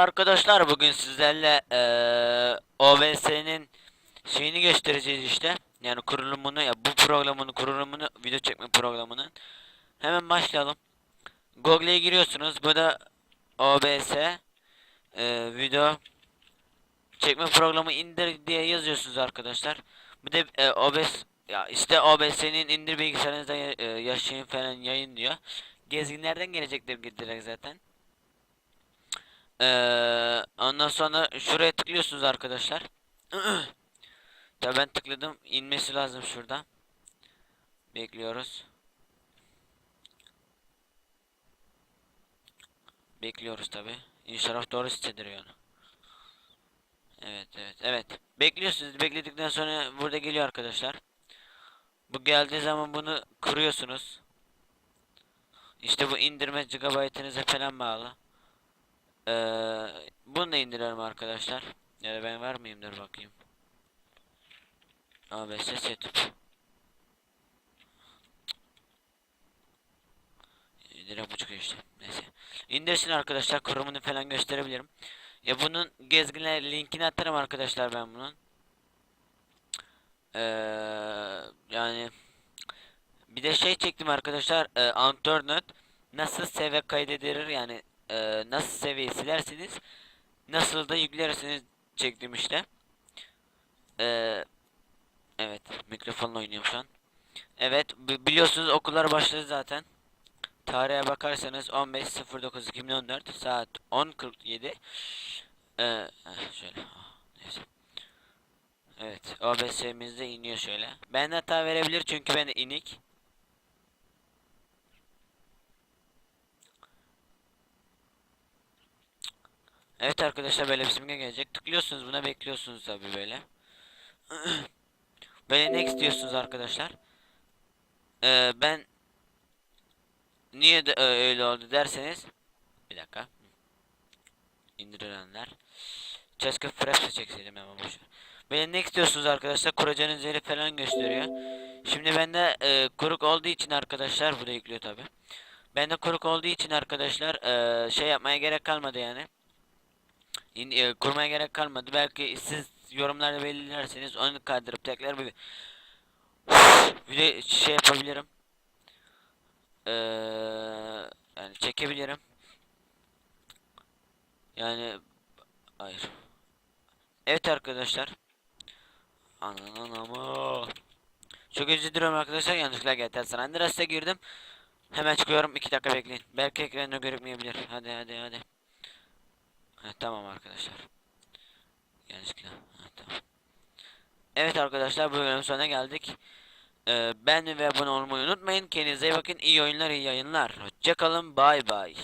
arkadaşlar bugün sizlerle eee OBS'nin şeyini göstereceğiz işte. Yani kurulumunu ya bu programın kurulumunu video çekme programının. Hemen başlayalım. Google'e giriyorsunuz. Bu da OBS eee, video çekme programı indir diye yazıyorsunuz arkadaşlar. Bu da eee, OBS ya işte OBS'nin indir bilgisayarınızda ya- eee, yaşayın falan yayın diyor. Gezginlerden gelecektir direkt zaten. Ee, ondan sonra şuraya tıklıyorsunuz arkadaşlar. ya ben tıkladım. inmesi lazım şurada. Bekliyoruz. Bekliyoruz tabi. İnşallah doğru sitedir. Evet evet evet. Bekliyorsunuz. Bekledikten sonra burada geliyor arkadaşlar. Bu geldiği zaman bunu kuruyorsunuz. İşte bu indirme gigabaytınıza falan bağlı. Ee, bunu da indiriyorum arkadaşlar. Ya da ben var mıyım dur bakayım. ABS setup. Direkt bu işte. Neyse. İndirsin arkadaşlar. Kurumunu falan gösterebilirim. Ya bunun gezginler linkini atarım arkadaşlar ben bunun. Ee, yani bir de şey çektim arkadaşlar. E, Antornet nasıl save kaydedilir yani e, nasıl seviye silersiniz nasıl da yüklersiniz çektim işte. E, evet mikrofonla oynuyorum şu an. Evet bi- biliyorsunuz okullar başladı zaten. Tarihe bakarsanız 15.09.2014 saat 10.47 ee, şöyle ah, neyse. Evet OBS'miz iniyor şöyle. Ben hata verebilir çünkü ben inik. Evet arkadaşlar böyle bir simge gelecek. Tıklıyorsunuz buna bekliyorsunuz tabi böyle. böyle next diyorsunuz arkadaşlar. Ee, ben niye de, e, öyle oldu derseniz bir dakika. İndirilenler. Keşke Fraps'ı çekseydim hemen boşver. Böyle next diyorsunuz arkadaşlar. Kuracağınız yeri falan gösteriyor. Şimdi bende e, kuruk olduğu için arkadaşlar bu da yüklüyor tabi. Bende kuruk olduğu için arkadaşlar e, şey yapmaya gerek kalmadı yani. E, kurmaya gerek kalmadı. Belki siz yorumlarda belirlerseniz onu kaydırıp tekrar bir de şey yapabilirim. Ee, yani çekebilirim. Yani hayır. Evet arkadaşlar. Ananın ama. Çok özür arkadaşlar yanlışlıkla GTA San Andreas'a girdim. Hemen çıkıyorum 2 dakika bekleyin. Belki ekranda görünmeyebilir. Hadi hadi hadi. Ha, tamam arkadaşlar. Yanlışlıkla. Ha, tamam. Evet arkadaşlar bu bölümün sonuna geldik. Ee, ben ve abone olmayı unutmayın. Kendinize iyi bakın. İyi oyunlar, iyi yayınlar. Hoşçakalın. Bay bay.